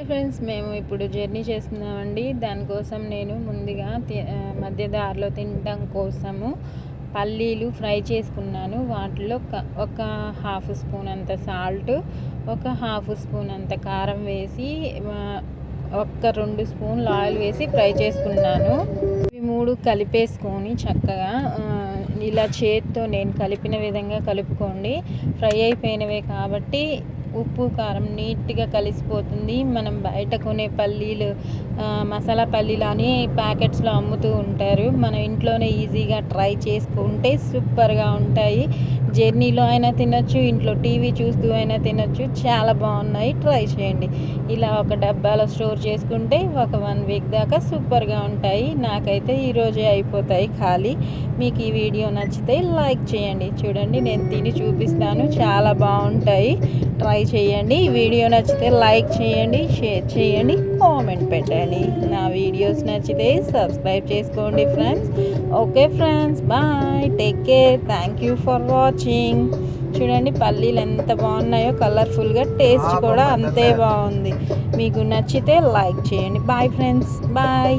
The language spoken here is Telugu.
హాయ్ ఫ్రెండ్స్ మేము ఇప్పుడు జర్నీ చేస్తున్నామండి. దానికోసం నేను ముందుగా మధ్య దారిలో తినడం కోసము పల్లీలు ఫ్రై చేసుకున్నాను. వాటిలో ఒక- ఒక హాఫ్ స్పూన్ అంత సాల్ట్ ఒక హాఫ్ స్పూన్ అంత కారం వేసి ఒక్క రెండు స్పూన్లు ఆయిల్ వేసి ఫ్రై చేసుకున్నాను. ఇవి మూడు కలిపేసుకొని చక్కగా ఇలా చేత్తో నేను కలిపిన విధంగా కలుపుకోండి. ఫ్రై అయిపోయినవే కాబట్టి ఉప్పు కారం నీట్గా కలిసిపోతుంది. మనం బయట కొనే పల్లీలు మసాలా పల్లీలు అని ప్యాకెట్స్లో అమ్ముతూ ఉంటారు. మనం ఇంట్లోనే ఈజీగా ట్రై చేసుకుంటే సూపర్గా ఉంటాయి. జర్నీలో అయినా తినొచ్చు ఇంట్లో టీవీ చూస్తూ అయినా తినొచ్చు. చాలా బాగున్నాయి. ట్రై చేయండి. ఇలా ఒక డబ్బాలో స్టోర్ చేసుకుంటే ఒక వన్ వీక్ దాకా సూపర్గా ఉంటాయి. నాకైతే ఈరోజే అయిపోతాయి ఖాళీ. మీకు ఈ వీడియో నచ్చితే లైక్ చేయండి. చూడండి నేను తిని చూపిస్తాను. చాలా బాగుంటాయి. ట్రై ట్రై చేయండి. ఈ వీడియో నచ్చితే లైక్ చేయండి షేర్ చేయండి కామెంట్ పెట్టండి. నా వీడియోస్ నచ్చితే సబ్స్క్రైబ్ చేసుకోండి friends okay friends bye take care thank you for watching చూడండి పల్లీలు ఎంత బాగున్నాయో కలర్ఫుల్గా టేస్ట్ కూడా అంతే బాగుంది. మీకు నచ్చితే లైక్ చేయండి. Bye friends bye